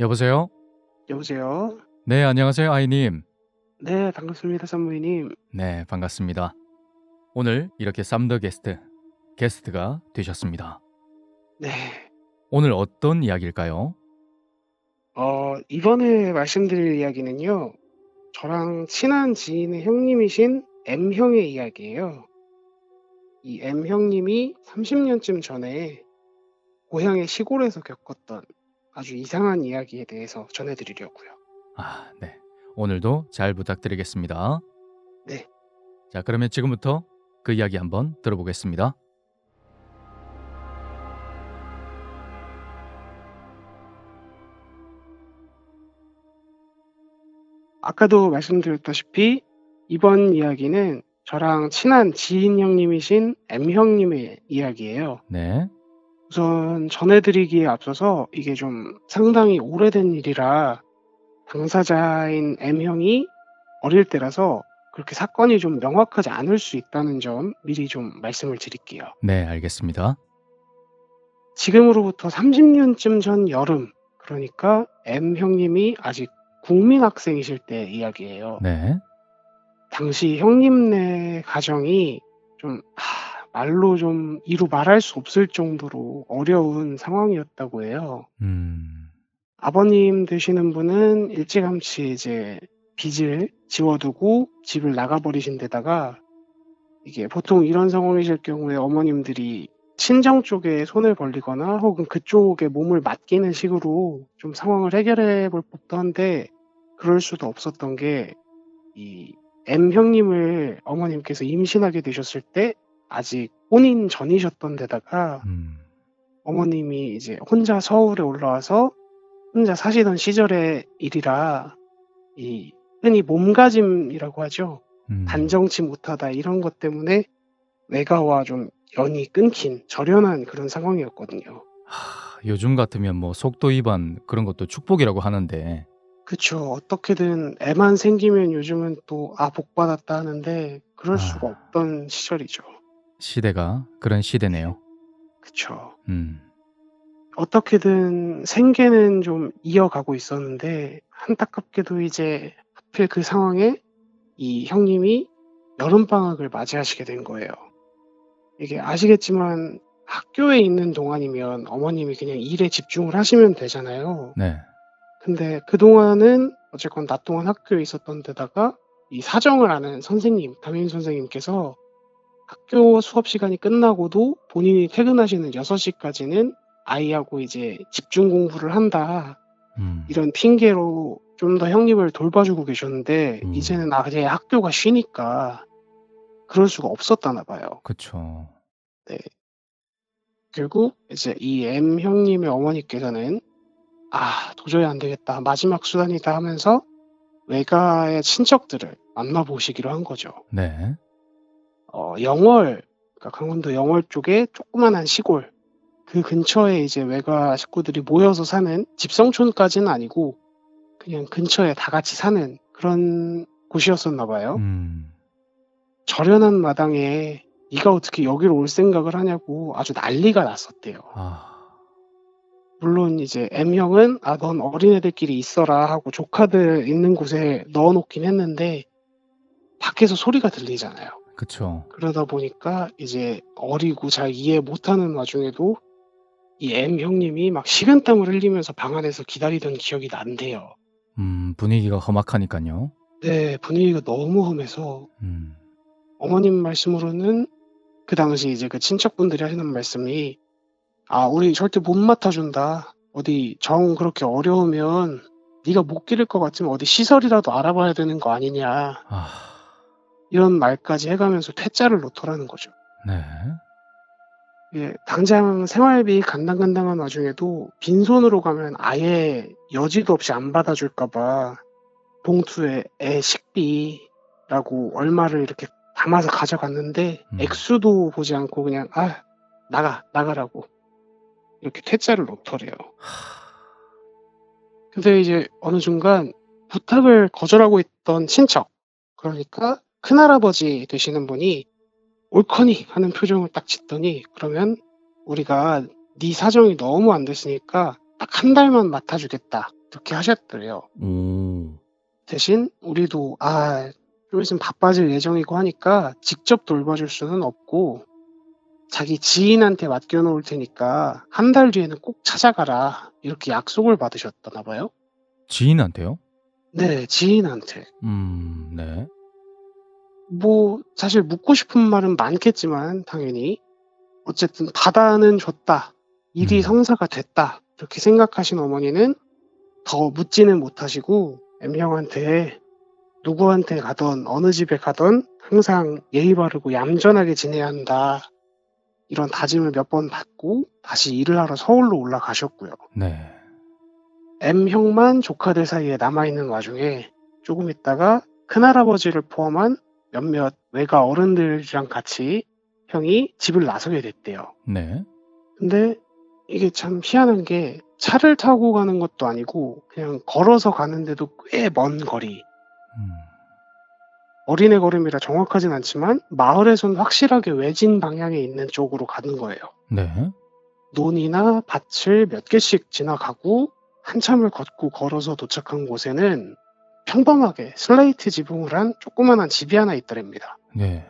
여보세요? 여보세요? 네, 안녕하세요, 아이님. 네, 반갑습니다, 산모님. 네, 반갑습니다. 오늘 이렇게 쌈더 게스트, 게스트가 되셨습니다. 네. 오늘 어떤 이야기일까요? 어, 이번에 말씀드릴 이야기는요, 저랑 친한 지인의 형님이신 M형의 이야기예요. 이 M형님이 30년쯤 전에 고향의 시골에서 겪었던 아주 이상한 이야기에 대해서 전해드리려고요. 아, 네. 오늘도 잘 부탁드리겠습니다. 네. 자, 그러면 지금부터 그 이야기 한번 들어보겠습니다. 아까도 말씀드렸다시피 이번 이야기는 저랑 친한 지인 형님이신 M형님의 이야기예요. 네. 우선 전해드리기에 앞서서 이게 좀 상당히 오래된 일이라 당사자인 M형이 어릴 때라서 그렇게 사건이 좀 명확하지 않을 수 있다는 점 미리 좀 말씀을 드릴게요. 네, 알겠습니다. 지금으로부터 30년쯤 전 여름, 그러니까 M형님이 아직 국민학생이실 때 이야기예요. 네. 당시 형님네 가정이 좀 하, 말로 좀 이루 말할 수 없을 정도로 어려운 상황이었다고 해요. 음. 아버님 되시는 분은 일찌감치 이제 빚을 지워두고 집을 나가버리신 데다가 이게 보통 이런 상황이실 경우에 어머님들이 친정 쪽에 손을 벌리거나 혹은 그쪽에 몸을 맡기는 식으로 좀 상황을 해결해 볼 법도 한데 그럴 수도 없었던 게 이 M 형님을 어머님께서 임신하게 되셨을 때 아직 혼인 전이셨던 데다가 음. 어머님이 이제 혼자 서울에 올라와서 혼자 사시던 시절의 일이라 이 흔히 몸가짐이라고 하죠. 음. 단정치 못하다 이런 것 때문에 외가와 좀 연이 끊긴 절연한 그런 상황이었거든요. 하, 요즘 같으면 뭐 속도 위반 그런 것도 축복이라고 하는데. 그쵸. 어떻게든 애만 생기면 요즘은 또 아, 복 받았다 하는데 그럴 아. 수가 없던 시절이죠. 시대가 그런 시대네요. 그쵸. 음. 어떻게든 생계는 좀 이어가고 있었는데 안타깝게도 이제 하필 그 상황에 이 형님이 여름 방학을 맞이하시게 된 거예요. 이게 아시겠지만 학교에 있는 동안이면 어머님이 그냥 일에 집중을 하시면 되잖아요. 네. 근데 그 동안은 어쨌건 낮 동안 학교에 있었던 데다가 이 사정을 아는 선생님, 담임 선생님께서 학교 수업 시간이 끝나고도 본인이 퇴근하시는 6시까지는 아이하고 이제 집중 공부를 한다. 음. 이런 핑계로 좀 더 형님을 돌봐주고 계셨는데 음. 이제는 아예 학교가 쉬니까 그럴 수가 없었다나 봐요. 그쵸. 결국 이제 이 M 형님의 어머니께서는 아 도저히 안 되겠다 마지막 수단이다 하면서 외가의 친척들을 만나보시기로 한 거죠. 네. 어, 영월 그러니까 강원도 영월 쪽에 조그만한 시골 그 근처에 이제 외가 식구들이 모여서 사는 집성촌까지는 아니고 그냥 근처에 다 같이 사는 그런 곳이었었나 봐요. 음. 절연한 마당에 네가 어떻게 여기로 올 생각을 하냐고 아주 난리가 났었대요. 아. 물론 이제 M형은 아 넌 어린애들끼리 있어라 하고 조카들 있는 곳에 넣어놓긴 했는데 밖에서 소리가 들리잖아요. 그쵸. 그러다 보니까 이제 어리고 잘 이해 못하는 와중에도 이 M 형님이 막 식은땀을 흘리면서 방 안에서 기다리던 기억이 난대요. 음, 분위기가 험악하니까요. 네, 분위기가 너무 험해서 음. 어머님 말씀으로는 그 당시 이제 그 친척분들이 하시는 말씀이 아 우리 절대 못 맡아준다. 어디 정 그렇게 어려우면 네가 못 기를 것 같으면 어디 시설이라도 알아봐야 되는 거 아니냐 아. 이런 말까지 해가면서 퇴짜를 놓더라는 거죠. 네. 예, 당장 생활비 간당간당한 와중에도 빈손으로 가면 아예 여지도 없이 안 받아줄까봐 봉투에 애 식비라고 얼마를 이렇게 담아서 가져갔는데 음. 액수도 보지 않고 그냥 아 나가 나가라고 이렇게 퇴짜를 놓더래요. 근데 이제 어느 순간 부탁을 거절하고 있던 친척 그러니까 큰할아버지 되시는 분이 옳거니 하는 표정을 딱 짓더니 그러면 우리가 네 사정이 너무 안 됐으니까 딱 한 달만 맡아주겠다 이렇게 하셨더래요. 오. 대신 우리도 아, 좀 있으면 바빠질 예정이고 하니까 직접 돌봐줄 수는 없고 자기 지인한테 맡겨놓을 테니까 한 달 뒤에는 꼭 찾아가라 이렇게 약속을 받으셨다나 봐요. 지인한테요? 네, 지인한테. 음, 네. 뭐 사실 묻고 싶은 말은 많겠지만 당연히 어쨌든 받아는 줬다. 일이 음. 성사가 됐다. 이렇게 생각하신 어머니는 더 묻지는 못하시고 M형한테 누구한테 가던 어느 집에 가던 항상 예의 바르고 얌전하게 지내야 한다. 이런 다짐을 몇 번 받고 다시 일을 하러 서울로 올라가셨고요. 네. M형만 조카들 사이에 남아 있는 와중에 조금 있다가 큰할아버지를 포함한 몇몇 외가 어른들이랑 같이 형이 집을 나서게 됐대요. 네. 근데 이게 참 희한한 게 차를 타고 가는 것도 아니고 그냥 걸어서 가는데도 꽤 먼 거리. 음. 어린애 걸음이라 정확하진 않지만 마을에선 확실하게 외진 방향에 있는 쪽으로 가는 거예요. 네. 논이나 밭을 몇 개씩 지나가고 한참을 걷고 걸어서 도착한 곳에는 평범하게 슬레이트 지붕을 한 조그만한 집이 하나 있더랍니다. 네.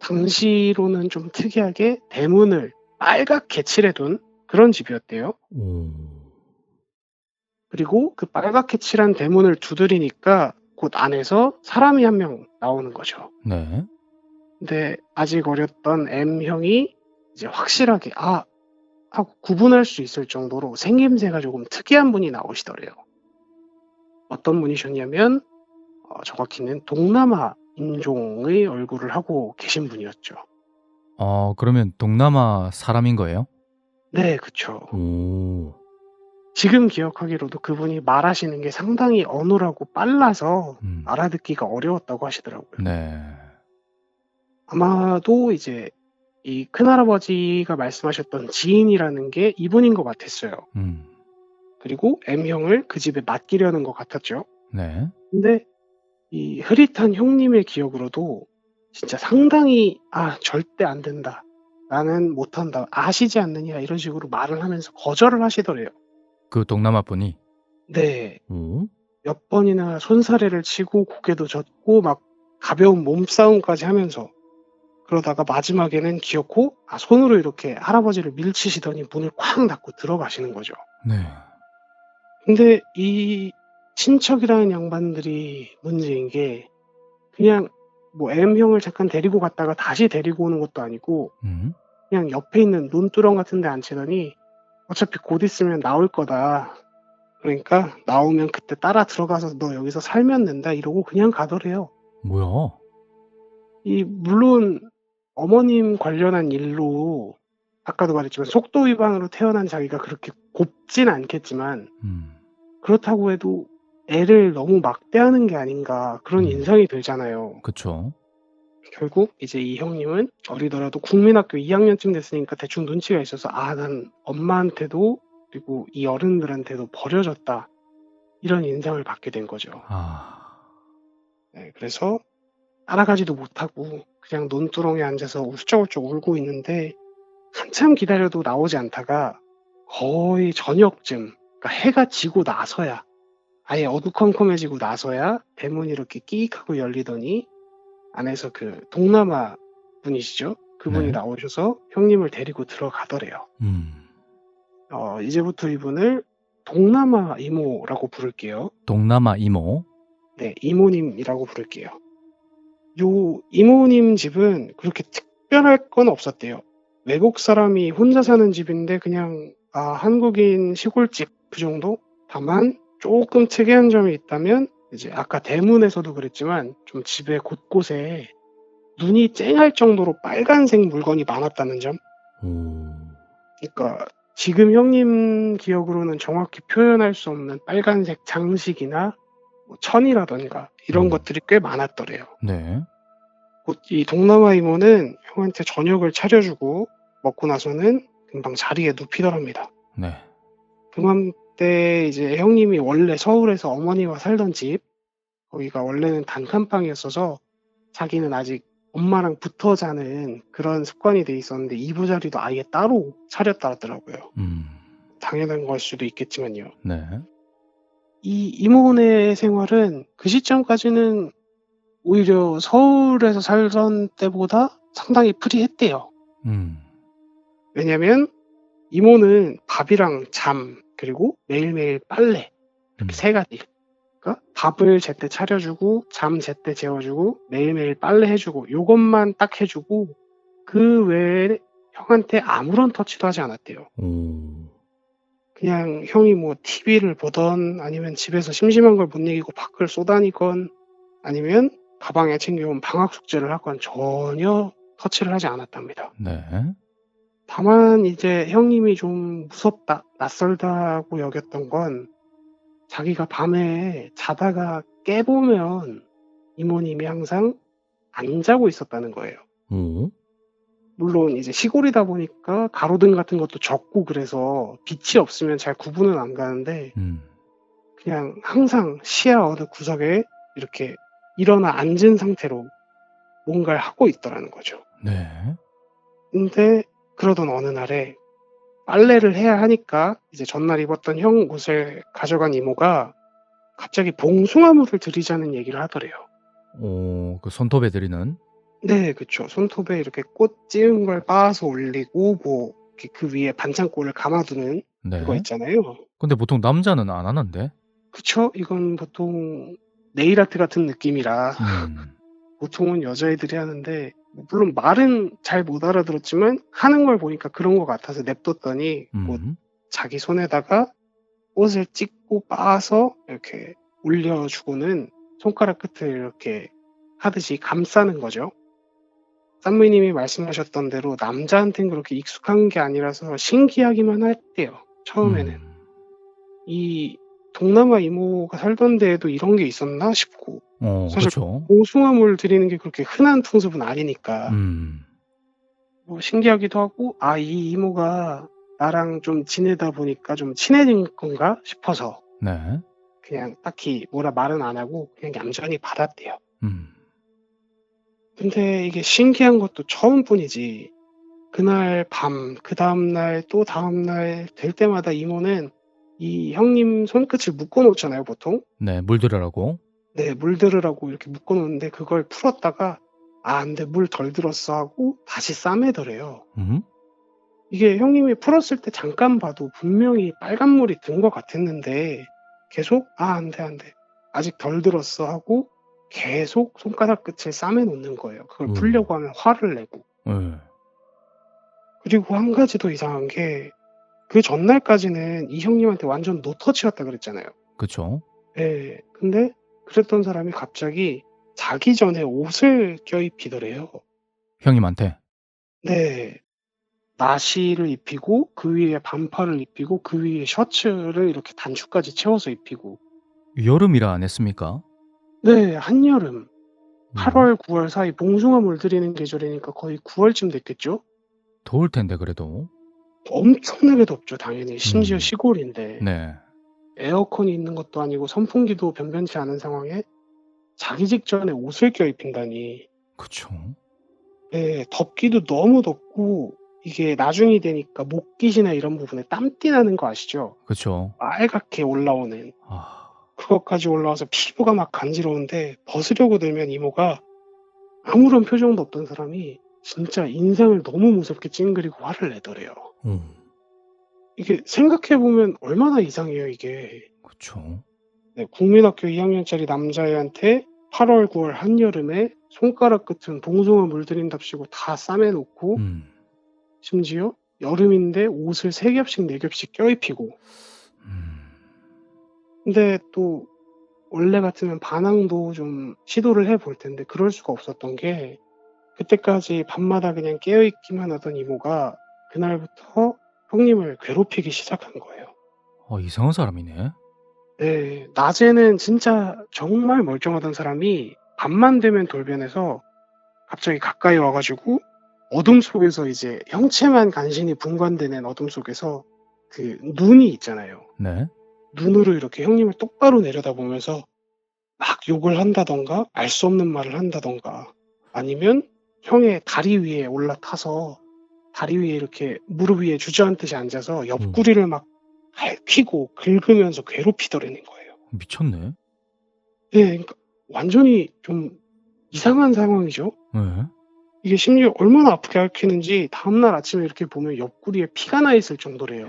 당시로는 좀 특이하게 대문을 빨갛게 칠해둔 그런 집이었대요. 오. 그리고 그 빨갛게 칠한 대문을 두드리니까 곧 안에서 사람이 한 명 나오는 거죠. 네. 근데 아직 어렸던 M형이 이제 확실하게 아 하고 구분할 수 있을 정도로 생김새가 조금 특이한 분이 나오시더래요. 어떤 분이셨냐면 어, 정확히는 동남아 인종의 얼굴을 하고 계신 분이었죠. 어, 그러면 동남아 사람인 거예요? 네, 그쵸. 오. 지금 기억하기로도 그분이 말하시는 게 상당히 어눌하고 빨라서 음. 알아듣기가 어려웠다고 하시더라고요. 네. 아마도 이제 이 큰할아버지가 말씀하셨던 지인이라는 게 이분인 것 같았어요. 음. 그리고 M형을 그 집에 맡기려는 것 같았죠. 네. 근데 이 흐릿한 형님의 기억으로도 진짜 상당히 아 절대 안 된다. 나는 못한다. 아시지 않느냐 이런 식으로 말을 하면서 거절을 하시더래요. 그 동남아 분이. 네. 오. 몇 번이나 손사래를 치고 고개도 젓고 막 가벼운 몸싸움까지 하면서 그러다가 마지막에는 기어코 아, 손으로 이렇게 할아버지를 밀치시더니 문을 쾅 닫고 들어가시는 거죠. 네. 근데 이 친척이라는 양반들이 문제인 게 그냥 뭐 M형을 잠깐 데리고 갔다가 다시 데리고 오는 것도 아니고 음. 그냥 옆에 있는 논두렁 같은 데 앉히더니 어차피 곧 있으면 나올 거다. 그러니까 나오면 그때 따라 들어가서 너 여기서 살면 된다 이러고 그냥 가더래요. 뭐야? 이 물론 어머님 관련한 일로 아까도 말했지만 속도 위반으로 태어난 자기가 그렇게 곱진 않겠지만 음. 그렇다고 해도 애를 너무 막대하는 게 아닌가 그런 음. 인상이 들잖아요. 그쵸. 결국 이제 이 형님은 어리더라도 국민학교 2학년쯤 됐으니까 대충 눈치가 있어서 아 난 엄마한테도 그리고 이 어른들한테도 버려졌다 이런 인상을 받게 된 거죠. 아. 네, 그래서 따라가지도 못하고 그냥 논두렁에 앉아서 울적울적 울고 있는데 한참 기다려도 나오지 않다가 거의 저녁쯤 그러니까 해가 지고 나서야 아예 어두컴컴해지고 나서야 대문이 이렇게 끼익하고 열리더니 안에서 그 동남아 분이시죠 그분이 네. 나오셔서 형님을 데리고 들어가더래요 음. 어, 이제부터 이분을 동남아 이모라고 부를게요 동남아 이모. 네, 이모님이라고 부를게요. 요 이모님 집은 그렇게 특별할 건 없었대요. 외국 사람이 혼자 사는 집인데 그냥 아, 한국인 시골집 그 정도? 다만 조금 특이한 점이 있다면 이제 아까 대문에서도 그랬지만 좀 집에 곳곳에 눈이 쨍할 정도로 빨간색 물건이 많았다는 점. 오. 그러니까 지금 형님 기억으로는 정확히 표현할 수 없는 빨간색 장식이나 뭐 천이라던가 이런 음. 것들이 꽤 많았더래요. 네. 곧이 동남아 이모는 형한테 저녁을 차려주고 먹고 나서는 금방 자리에 눕히더랍니다. 네. 그맘때 이제 형님이 원래 서울에서 어머니와 살던 집 거기가 원래는 단칸방이었어서 자기는 아직 엄마랑 붙어 자는 그런 습관이 돼 있었는데 이부자리도 아예 따로 차렸다 하더라고요. 음. 당연한 걸 수도 있겠지만요. 네. 이 이모네 생활은 그 시점까지는 오히려 서울에서 살던 때보다 상당히 프리했대요. 음. 왜냐면 이모는 밥이랑 잠 그리고 매일매일 빨래 음. 세 가지. 그러니까 밥을 제때 차려주고 잠 제때 재워주고 매일매일 빨래 해주고 요것만 딱 해주고 그 외에 형한테 아무런 터치도 하지 않았대요. 오. 그냥 형이 뭐 TV를 보던 아니면 집에서 심심한 걸 못 이기고 밖을 쏘다니건 아니면 가방에 챙겨온 방학 숙제를 하건 전혀 터치를 하지 않았답니다. 네. 다만 이제 형님이 좀 무섭다, 낯설다고 여겼던 건 자기가 밤에 자다가 깨보면 이모님이 항상 안 자고 있었다는 거예요. 오. 물론 이제 시골이다 보니까 가로등 같은 것도 적고 그래서 빛이 없으면 잘 구분은 안 가는데 음. 그냥 항상 시야 어느 구석에 이렇게 일어나 앉은 상태로 뭔가를 하고 있더라는 거죠. 네. 근데 그러던 어느 날에 빨래를 해야 하니까 이제 전날 입었던 형 옷을 가져간 이모가 갑자기 봉숭아물을 드리자는 얘기를 하더래요. 오, 그 손톱에 드리는 네, 그쵸. 손톱에 이렇게 꽃 찌은 걸 빻아서 올리고 뭐 그 위에 반창고를 감아두는 네. 그거 있잖아요. 근데 보통 남자는 안 하는데. 그쵸? 이건 보통 네일 아트 같은 느낌이라 음. 보통은 여자애들이 하는데 물론 말은 잘 못 알아들었지만 하는 걸 보니까 그런 것 같아서 냅뒀더니 뭐 음. 자기 손에다가 옷을 찍고 빻아서 이렇게 올려주고는 손가락 끝을 이렇게 하듯이 감싸는 거죠. 쌈무님이 말씀하셨던 대로 남자한테는 그렇게 익숙한 게 아니라서 신기하기만 했대요. 처음에는. 음. 이 동남아 이모가 살던 데에도 이런 게 있었나 싶고 어, 사실 그렇죠. 봉숭아물 드리는 게 그렇게 흔한 풍습은 아니니까 음. 뭐 신기하기도 하고 아 이 이모가 나랑 좀 지내다 보니까 좀 친해진 건가 싶어서 네. 그냥 딱히 뭐라 말은 안 하고 그냥 얌전히 받았대요. 음. 근데 이게 신기한 것도 처음뿐이지 그날 밤, 그 다음날 또 다음날 될 때마다 이모는 이 형님 손끝을 묶어 놓잖아요 보통 네, 물들으라고. 네, 물 들으라고 이렇게 묶어 놓는데 그걸 풀었다가 아, 근데 물덜 들었어 하고 다시 싸매더래요. 음. 이게 형님이 풀었을 때 잠깐 봐도 분명히 빨간 물이 든 것 같았는데 계속 아, 안 돼, 안 돼. 아직 덜 들었어 하고 계속 손가락 끝을 싸매 놓는 거예요. 그걸 음. 풀려고 하면 화를 내고. 네. 그리고 한 가지 더 이상한 게 그 전날까지는 이 형님한테 완전 노터치였다 그랬잖아요. 그렇죠. 예. 근데 그랬던 사람이 갑자기 자기 전에 옷을 껴입히더래요. 형님한테. 네. 나시를 입히고 그 위에 반팔을 입히고 그 위에 셔츠를 이렇게 단추까지 채워서 입히고. 여름이라 안 했습니까? 네, 한여름. 음. 8월, 9월 사이 봉숭아 물 들이는 계절이니까 거의 9월쯤 됐겠죠? 더울 텐데 그래도. 엄청나게 덥죠, 당연히. 심지어 음. 시골인데. 네. 에어컨이 있는 것도 아니고 선풍기도 변변치 않은 상황에 자기 직전에 옷을 껴입힌다니. 그렇죠. 네, 덥기도 너무 덥고 이게 나중이 되니까 목깃이나 이런 부분에 땀띠 나는 거 아시죠? 그렇죠. 빨갛게 올라오는 아. 그것까지 올라와서 피부가 막 간지러운데 벗으려고 들면 이모가 아무런 표정도 없던 사람이 진짜 인상을 너무 무섭게 찡그리고 화를 내더래요. 음. 이게 생각해보면 얼마나 이상해요, 이게. 그렇죠. 네, 국민학교 2학년짜리 남자애한테 8월, 9월 한여름에 손가락 끝은 봉숭아 물들인답시고 다 싸매놓고 음. 심지어 여름인데 옷을 세 겹씩 네 겹씩 껴입히고 음. 근데 또 원래 같으면 반항도 좀 시도를 해볼 텐데 그럴 수가 없었던 게 그때까지 밤마다 그냥 깨어있기만 하던 이모가 그날부터 형님을 괴롭히기 시작한 거예요. 어, 이상한 사람이네. 네, 낮에는 진짜 정말 멀쩡하던 사람이 밤만 되면 돌변해서 갑자기 가까이 와가지고 어둠 속에서 이제 형체만 간신히 분간되는 어둠 속에서 그 눈이 있잖아요. 네. 눈으로 이렇게 형님을 똑바로 내려다보면서 막 욕을 한다던가 알 수 없는 말을 한다던가 아니면 형의 다리 위에 올라타서 다리 위에 이렇게 무릎 위에 주저앉듯이 앉아서 옆구리를 막 핥히고 긁으면서 괴롭히더라는 거예요. 미쳤네. 예, 그러니까 완전히 좀 이상한 상황이죠. 예. 이게 심지어 얼마나 아프게 앓히는지 다음날 아침에 이렇게 보면 옆구리에 피가 나 있을 정도래요.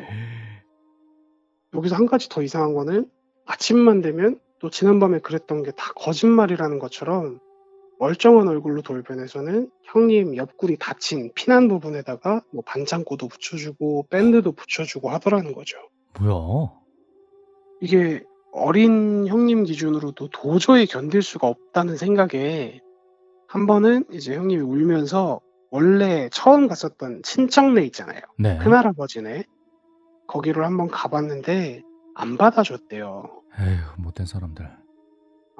여기서 한 가지 더 이상한 거는 아침만 되면 또 지난밤에 그랬던 게 다 거짓말이라는 것처럼 멀쩡한 얼굴로 돌변해서는 형님 옆구리 다친 피난 부분에다가 뭐 반창고도 붙여주고 밴드도 붙여주고 하더라는 거죠. 뭐야? 이게 어린 형님 기준으로도 도저히 견딜 수가 없다는 생각에 한 번은 이제 형님이 울면서 원래 처음 갔었던 친정네 있잖아요. 네. 큰할아버지네. 거기로 한번 가봤는데 안 받아줬대요. 에휴, 못된 사람들.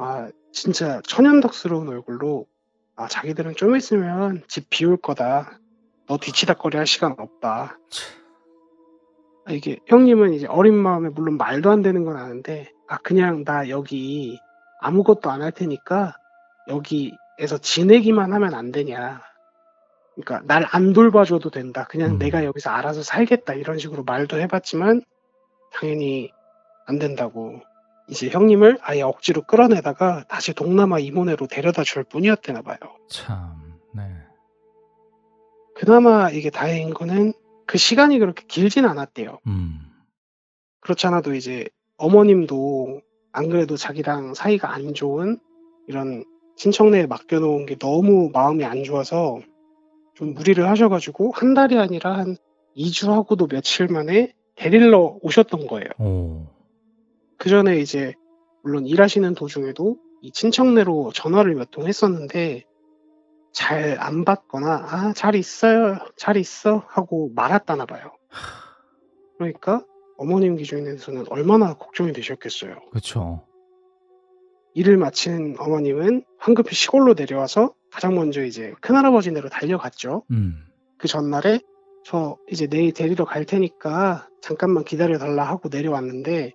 아 진짜 천연덕스러운 얼굴로 아 자기들은 좀 있으면 집 비울 거다. 너 뒤치다거리 할 시간 없다. 참. 아, 이게 형님은 이제 어린 마음에 물론 말도 안 되는 건 아는데 아 그냥 나 여기 아무것도 안 할 테니까 여기에서 지내기만 하면 안 되냐. 그러니까 날 안 돌봐줘도 된다. 그냥 음. 내가 여기서 알아서 살겠다 이런 식으로 말도 해봤지만 당연히 안 된다고. 이제 형님을 아예 억지로 끌어내다가 다시 동남아 이모네로 데려다 줄 뿐이었대나 봐요. 참. 네. 그나마 이게 다행인 거는 그 시간이 그렇게 길진 않았대요. 음. 그렇지 않아도 이제 어머님도 안 그래도 자기랑 사이가 안 좋은 이런 친척네에 맡겨놓은 게 너무 마음이 안 좋아서 좀 무리를 하셔가지고 한 달이 아니라 한 2주 하고도 며칠 만에 데리러 오셨던 거예요. 오. 그 전에 이제 물론 일하시는 도중에도 이 친척네로 전화를 몇 통 했었는데 잘 안 받거나 아 잘 있어요 잘 있어 하고 말았다나 봐요. 그러니까 어머님 기준에서는 얼마나 걱정이 되셨겠어요. 그쵸. 일을 마친 어머님은 황급히 시골로 내려와서 가장 먼저 이제 큰할아버지네로 달려갔죠. 음. 그 전날에 저 이제 내일 데리러 갈 테니까 잠깐만 기다려 달라 하고 내려왔는데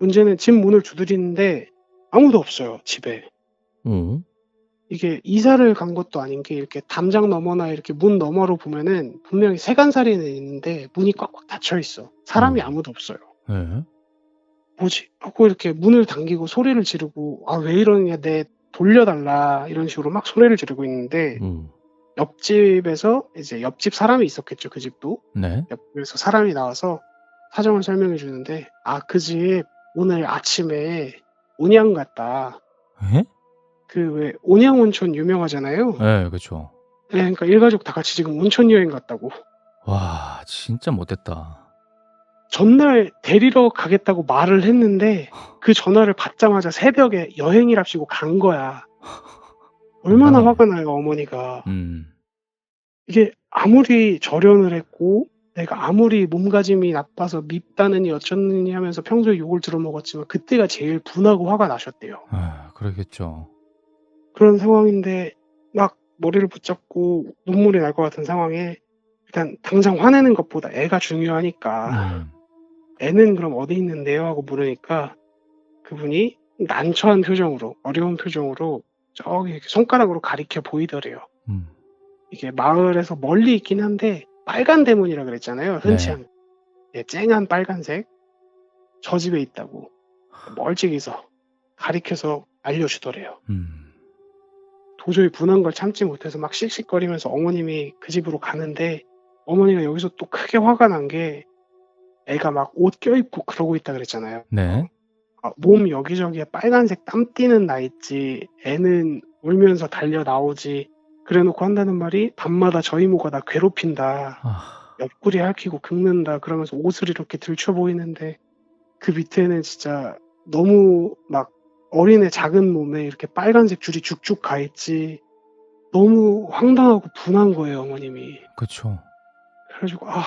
문제는 집 문을 두드리는데 아무도 없어요 집에 오. 이게 이사를 간 것도 아닌 게 이렇게 담장 너머나 이렇게 문 너머로 보면은 분명히 세간살이는 있는데 문이 꽉꽉 닫혀 있어 사람이 음. 아무도 없어요 예. 뭐지 하고 이렇게 문을 당기고 소리를 지르고 아 왜 이러냐 내 돌려달라 이런 식으로 막 소리를 지르고 있는데 음. 옆집에서 이제 옆집 사람이 있었겠죠 그 집도 네. 옆에서 사람이 나와서 사정을 설명해 주는데 아 그 집 오늘 아침에 온양 갔다 예? 그왜 온양 온천 유명하잖아요 예, 그쵸. 네, 그러니까 일가족 다 같이 지금 온천 여행 갔다고 와, 진짜 못됐다. 전날 데리러 가겠다고 말을 했는데 그 전화를 받자마자 새벽에 여행이랍시고 간 거야 얼마나 대단하네. 화가 나요 어머니가 음. 이게 아무리 절연을 했고 내가 아무리 몸가짐이 나빠서 밉다느니 어쩌느니 하면서 평소에 욕을 들어먹었지만 그때가 제일 분하고 화가 나셨대요. 아, 그러겠죠. 그런 상황인데 막 머리를 붙잡고 눈물이 날 것 같은 상황에 일단 당장 화내는 것보다 애가 중요하니까 음. 애는 그럼 어디 있는데요? 하고 물으니까 그분이 난처한 표정으로 어려운 표정으로 저기 손가락으로 가리켜 보이더래요. 음. 이게 마을에서 멀리 있긴 한데 빨간 대문이라 그랬잖아요. 흔치 네. 않은 예, 쨍한 빨간색 저 집에 있다고 멀찍이서 가리켜서 알려주더래요. 음. 도저히 분한 걸 참지 못해서 막 씩씩거리면서 어머님이 그 집으로 가는데 어머니가 여기서 또 크게 화가 난 게 애가 막 옷 껴입고 그러고 있다 그랬잖아요. 네. 아, 몸 여기저기에 빨간색 땀 띠는 나 있지 애는 울면서 달려 나오지 그래놓고 한다는 말이 밤마다 저 이모가 나 괴롭힌다. 아, 옆구리 핥히고 긁는다. 그러면서 옷을 이렇게 들춰 보이는데 그 밑에는 진짜 너무 막 어린애 작은 몸에 이렇게 빨간색 줄이 쭉쭉 가 있지. 너무 황당하고 분한 거예요 어머님이. 그쵸. 그래가지고 아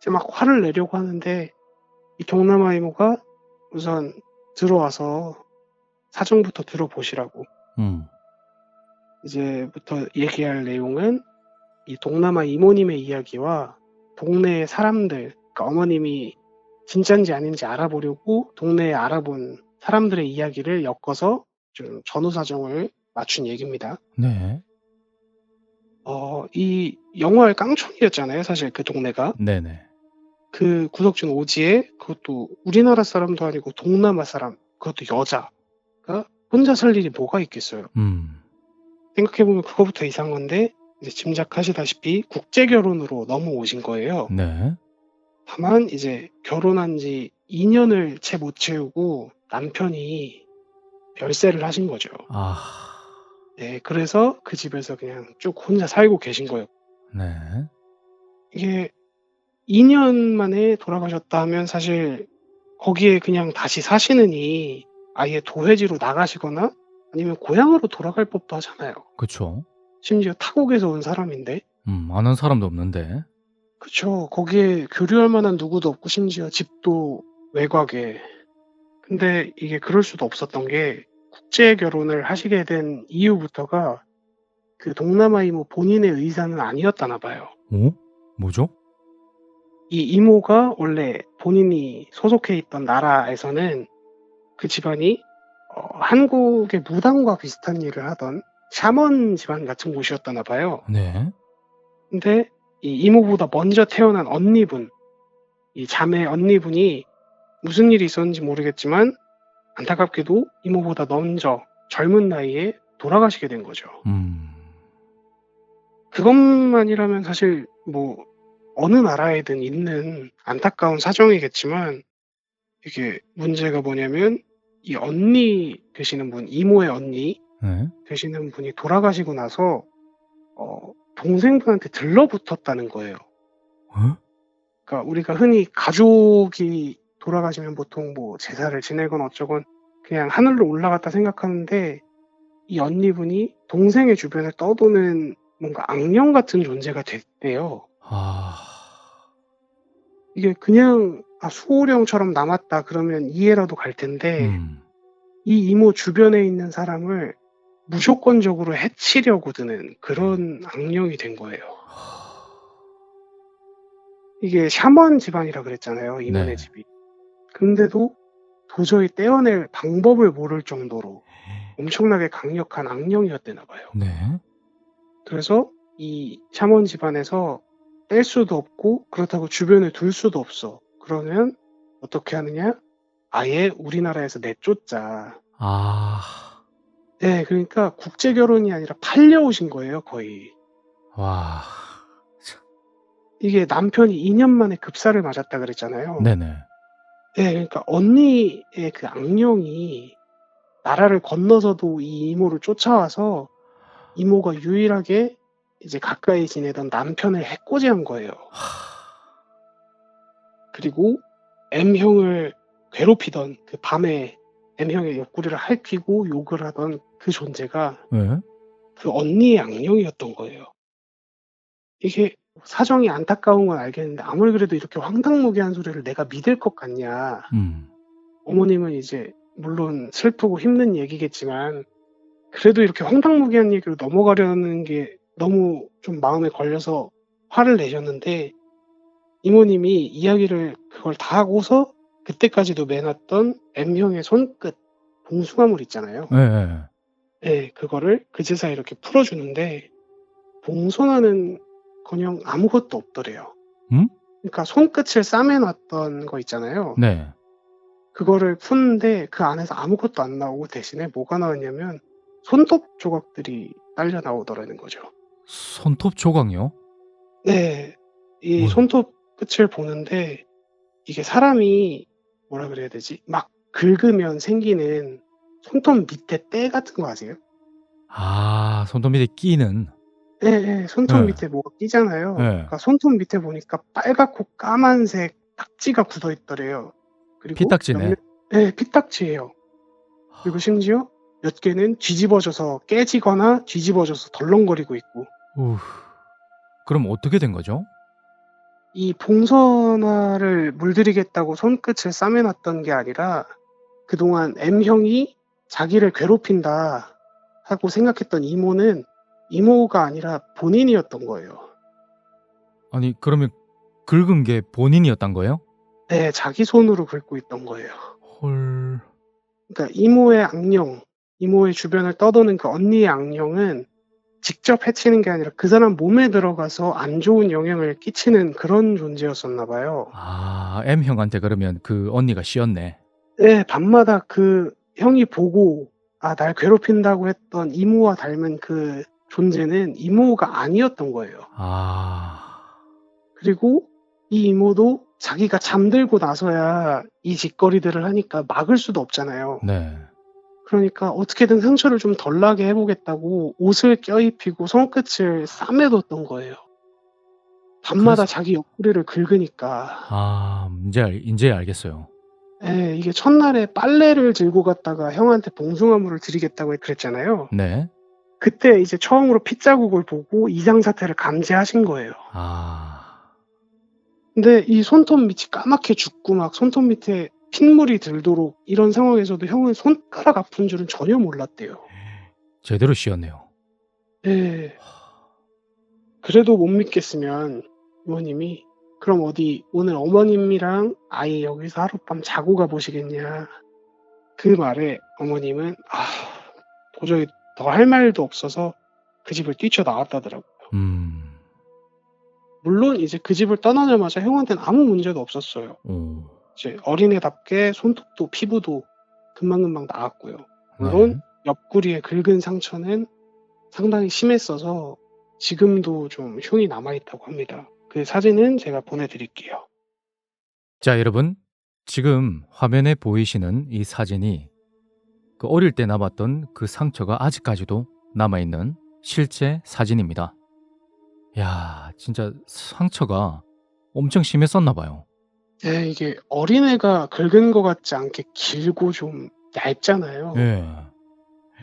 이제 막 화를 내려고 하는데 이 동남아 이모가 우선 들어와서 사정부터 들어보시라고. 음. 이제부터 얘기할 내용은 이 동남아 이모님의 이야기와 동네 사람들, 그러니까 어머님이 진짠지 아닌지 알아보려고 동네에 알아본 사람들의 이야기를 엮어서 좀 전후 사정을 맞춘 얘기입니다. 네. 어, 이 영화의 깡촌이었잖아요, 사실 그 동네가. 네네. 그 구석진 오지에 그것도 우리나라 사람도 아니고 동남아 사람, 그것도 여자가 혼자 살 일이 뭐가 있겠어요. 음. 생각해보면 그거부터 이상한데 이제 짐작하시다시피 국제 결혼으로 넘어오신 거예요. 네. 다만 이제 결혼한 지 2년을 채 못 채우고 남편이 별세를 하신 거죠. 아. 네, 그래서 그 집에서 그냥 쭉 혼자 살고 계신 거예요. 네. 이게 2년 만에 돌아가셨다 하면 사실 거기에 그냥 다시 사시느니 아예 도회지로 나가시거나 아니면 고향으로 돌아갈 법도 하잖아요. 그쵸. 심지어 타국에서 온 사람인데. 음, 아는 사람도 없는데. 그쵸. 거기에 교류할 만한 누구도 없고 심지어 집도 외곽에. 근데 이게 그럴 수도 없었던 게 국제 결혼을 하시게 된 이유부터가 그 동남아 이모 본인의 의사는 아니었다나 봐요. 오? 뭐죠? 이 이모가 원래 본인이 소속해 있던 나라에서는 그 집안이 어, 한국의 무당과 비슷한 일을 하던 샤먼 집안 같은 곳이었다나 봐요. 네. 근데 이 이모보다 먼저 태어난 언니분, 이 자매 언니분이 무슨 일이 있었는지 모르겠지만 안타깝게도 이모보다 먼저 젊은 나이에 돌아가시게 된 거죠. 음. 그것만이라면 사실 뭐 어느 나라에든 있는 안타까운 사정이겠지만 이게 문제가 뭐냐면 이 언니 되시는 분, 이모의 언니 네. 되시는 분이 돌아가시고 나서 어, 동생분한테 들러붙었다는 거예요. 어? 그러니까 우리가 흔히 가족이 돌아가시면 보통 뭐 제사를 지내건 어쩌건 그냥 하늘로 올라갔다 생각하는데 이 언니분이 동생의 주변에 떠도는 뭔가 악령 같은 존재가 됐대요. 아. 이게 그냥 아, 수호령처럼 남았다 그러면 이해라도 갈 텐데 음. 이 이모 주변에 있는 사람을 무조건적으로 해치려고 드는 그런 악령이 된 거예요. 이게 샤먼 집안이라 그랬잖아요. 이모네 네. 집이. 근데도 도저히 떼어낼 방법을 모를 정도로 엄청나게 강력한 악령이었대나 봐요. 네. 그래서 이 샤먼 집안에서 뗄 수도 없고 그렇다고 주변에 둘 수도 없어. 그러면 어떻게 하느냐? 아예 우리나라에서 내쫓자. 아. 네, 그러니까 국제 결혼이 아니라 팔려오신 거예요, 거의. 와. 이게 남편이 2년 만에 급사를 맞았다 그랬잖아요. 네네. 네, 그러니까 언니의 그 악령이 나라를 건너서도 이 이모를 쫓아와서 이모가 유일하게 이제 가까이 지내던 남편을 해코지한 거예요. 그리고 M형을 괴롭히던 그 밤에 M형의 옆구리를 핥히고 욕을 하던 그 존재가 네. 그 언니의 악령이었던 거예요. 이게 사정이 안타까운 건 알겠는데 아무리 그래도 이렇게 황당무계한 소리를 내가 믿을 것 같냐. 음. 어머님은 이제 물론 슬프고 힘든 얘기겠지만 그래도 이렇게 황당무계한 얘기로 넘어가려는 게 너무 좀 마음에 걸려서 화를 내셨는데 이모님이 이야기를 그걸 다 하고서 그때까지도 매놨던 M형의 손끝 봉숭아물 있잖아요. 네. 네. 네, 그거를 그제서야 이렇게 풀어주는데 봉선화는 그냥 아무것도 없더래요. 음? 그러니까 손끝을 싸매놨던 거 있잖아요. 네. 그거를 푸는데 그 안에서 아무것도 안 나오고 대신에 뭐가 나왔냐면 손톱 조각들이 딸려 나오더라는 거죠. 손톱 조각요? 네, 이 뭐요? 손톱 끝을 보는데 이게 사람이 뭐라 그래야 되지? 막 긁으면 생기는 손톱 밑에 때 같은 거 아세요? 아, 손톱 밑에 끼는. 네, 네, 손톱 네. 밑에 뭐가 끼잖아요. 네. 그러니까 손톱 밑에 보니까 빨갛고 까만색 딱지가 굳어 있더래요. 그리고 피딱지네. 몇몇- 네, 피딱지예요. 그리고 심지어 몇 개는 뒤집어져서 깨지거나 뒤집어져서 덜렁거리고 있고 우. 그럼 어떻게 된 거죠? 이 봉선화를 물들이겠다고 손끝을 싸매놨던 게 아니라 그동안 M형이 자기를 괴롭힌다 하고 생각했던 이모는 이모가 아니라 본인이었던 거예요. 아니, 그러면 긁은 게 본인이었단 거예요? 네, 자기 손으로 긁고 있던 거예요. 헐. 그러니까 이모의 악령, 이모의 주변을 떠도는 그 언니의 악령은 직접 해치는 게 아니라 그 사람 몸에 들어가서 안 좋은 영향을 끼치는 그런 존재였었나 봐요. 아, M형한테 그러면 그 언니가 씌었네. 예, 밤마다 그 형이 보고 아, 날 괴롭힌다고 했던 이모와 닮은 그 존재는 이모가 아니었던 거예요. 아. 그리고 이 이모도 자기가 잠들고 나서야 이 짓거리들을 하니까 막을 수도 없잖아요. 네. 그러니까 어떻게든 상처를 좀 덜 나게 해보겠다고 옷을 껴입히고 손끝을 싸매뒀던 거예요. 밤마다 그래서- 자기 옆구리를 긁으니까. 아, 이제 알, 이제 알겠어요. 예, 이게 첫날에 빨래를 들고 갔다가 형한테 봉숭아물을 드리겠다고 그랬잖아요. 네. 그때 이제 처음으로 핏자국을 보고 이상 사태를 감지하신 거예요. 아. 근데 이 손톱 밑이 까맣게 죽고 막 손톱 밑에 핏물이 들도록 이런 상황에서도 형은 손가락 아픈 줄은 전혀 몰랐대요. 제대로 씌었네요. 예. 그래도 못 믿겠으면 부모님이 그럼 어디 오늘 어머님이랑 아이 여기서 하룻밤 자고 가보시겠냐. 그 말에 어머님은 아 도저히 더 할 말도 없어서 그 집을 뛰쳐나왔다더라고요. 음. 물론 이제 그 집을 떠나자마자 형한테는 아무 문제도 없었어요. 오. 이제 어린애답게 손톱도 피부도 금방금방 나았고요. 물론 네. 옆구리에 긁은 상처는 상당히 심했어서 지금도 좀 흉이 남아있다고 합니다. 그 사진은 제가 보내드릴게요. 자, 여러분. 지금 화면에 보이시는 이 사진이 그 어릴 때 남았던 그 상처가 아직까지도 남아있는 실제 사진입니다. 야, 진짜 상처가 엄청 심했었나 봐요. 네, 이게 어린애가 긁은 것 같지 않게 길고 좀 얇잖아요. 예.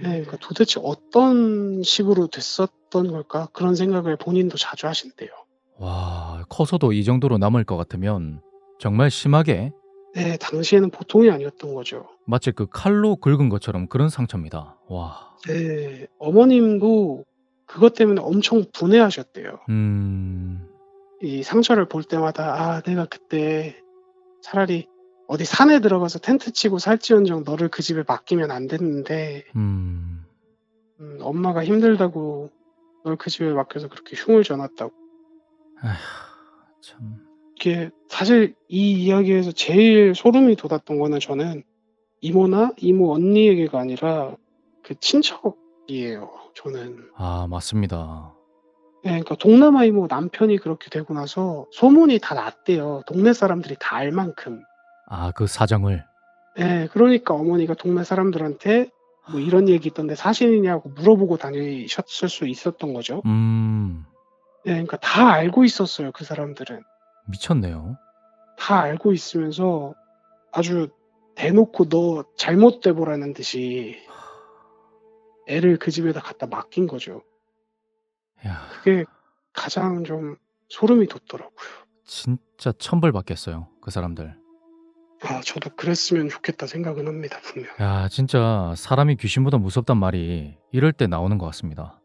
네, 그러니까 도대체 어떤 식으로 됐었던 걸까? 그런 생각을 본인도 자주 하신대요. 와, 커서도 이 정도로 남을 것 같으면 정말 심하게 네, 당시에는 보통이 아니었던 거죠. 마치 그 칼로 긁은 것처럼 그런 상처입니다. 와. 네, 어머님도 그것 때문에 엄청 분해하셨대요. 음. 이 상처를 볼 때마다 아 내가 그때 차라리 어디 산에 들어가서 텐트 치고 살지언정 너를 그 집에 맡기면 안 됐는데 음. 음, 엄마가 힘들다고 널 그 집에 맡겨서 그렇게 흉을 아휴, 참. 이게 사실 이 이야기에서 제일 소름이 돋았던 거는 저는 이모나 이모 언니에게가 아니라 그 친척이에요 저는 아, 맞습니다. 네, 그러니까 동남아 이모 남편이 그렇게 되고 나서 소문이 다 났대요 동네 사람들이 다 알 만큼 아, 그 사정을. 네, 그러니까 어머니가 동네 사람들한테 뭐 이런 얘기 있던데 사실이냐고 물어보고 다니셨을 수 있었던 거죠. 음. 네, 그러니까 다 알고 있었어요, 그 사람들은. 미쳤네요. 다 알고 있으면서 아주 대놓고 너 잘못 돼 보라는 듯이 애를 그 집에다 갖다 맡긴 거죠. 야, 그게 가장 좀 소름이 돋더라고요. 진짜 천벌 받겠어요. 그 사람들. 아, 저도 그랬으면 좋겠다 생각은 합니다, 분명. 야, 진짜 사람이 귀신보다 무섭단 말이 이럴 때 나오는 것 같습니다.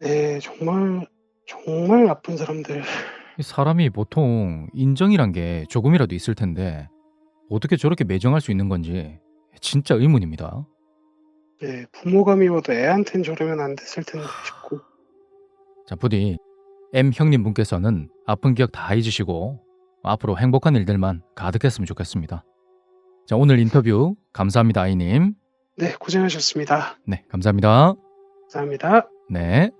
네, 정말, 정말 나쁜 사람들. 이 사람이 보통 인정이란 게 조금이라도 있을 텐데 어떻게 저렇게 매정할 수 있는 건지 진짜 의문입니다. 네, 부모가 미워도 애한텐 저러면 안 됐을 텐데 싶고. 자, 부디 M 형님 분께서는 아픈 기억 다 잊으시고 앞으로 행복한 일들만 가득했으면 좋겠습니다. 자, 오늘 인터뷰 감사합니다, 아이님. 네, 고생하셨습니다. 네, 감사합니다. 감사합니다. 네.